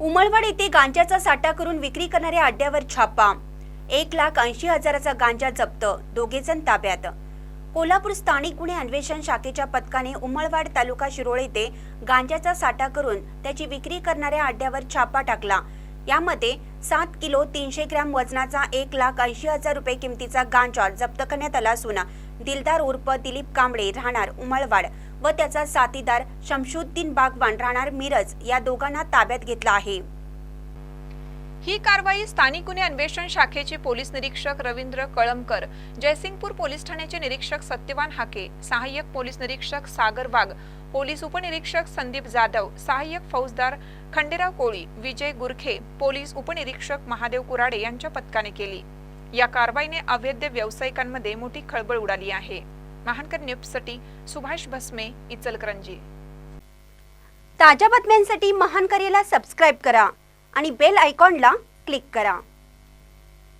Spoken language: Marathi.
उमळवाड येथे गांजाचा साठा करून विक्री करणाऱ्या अड्ड्यावर छापा. एक लाख ऐंशी हजाराचा गांजा जप्त. दोघेजण ताब्यात. कोल्हापूर स्थानिक गुन्हे अन्वेषण शाखेच्या पथकाने उमळवाड तालुका शिरोळ येथे गांजाचा साठा करून त्याची विक्री करणाऱ्या अड्ड्यावर छापा टाकला. यामध्ये सात किलो तीनशे ग्रॅम वजनाचा एक लाख ऐंशी हजार रुपये किमतीचा गांजा जप्त करण्यात आला असून दिलदार उर्फ दिलीप कांबळे राहणार उमळवाड. व त्याचा साथीदार शमशुद्दीन बागवान राहणार मिरज या दोघांना ताब्यात घेतला आहे. ही कारवाई स्थानिक गुन्हे अन्वेषण शाखेचे पोलीस निरीक्षक रवींद्र कळमकर जयसिंगपूर पोलीस ठाण्याचे निरीक्षक सत्यवान हाके सहाय्यक पोलीस निरीक्षक सागर वाघ पोलीस उपनिरीक्षक संदीप जाधव सहाय्यक फौजदार खंडेराव कोळी विजय गुरखे पोलीस उपनिरीक्षक महादेव कुराडे यांच्या पथकाने केली. या कारवाईने अवैध व्यावसायिकांमध्ये मोठी खळबळ उडाली आहे. महानकर न्यूजसाठी सुभाष भस्मे इचलकरंजी ताज्या बातम्यांसाठी महानकरेला सबस्क्राईब करा आणि बेल आयकॉनला क्लिक करा.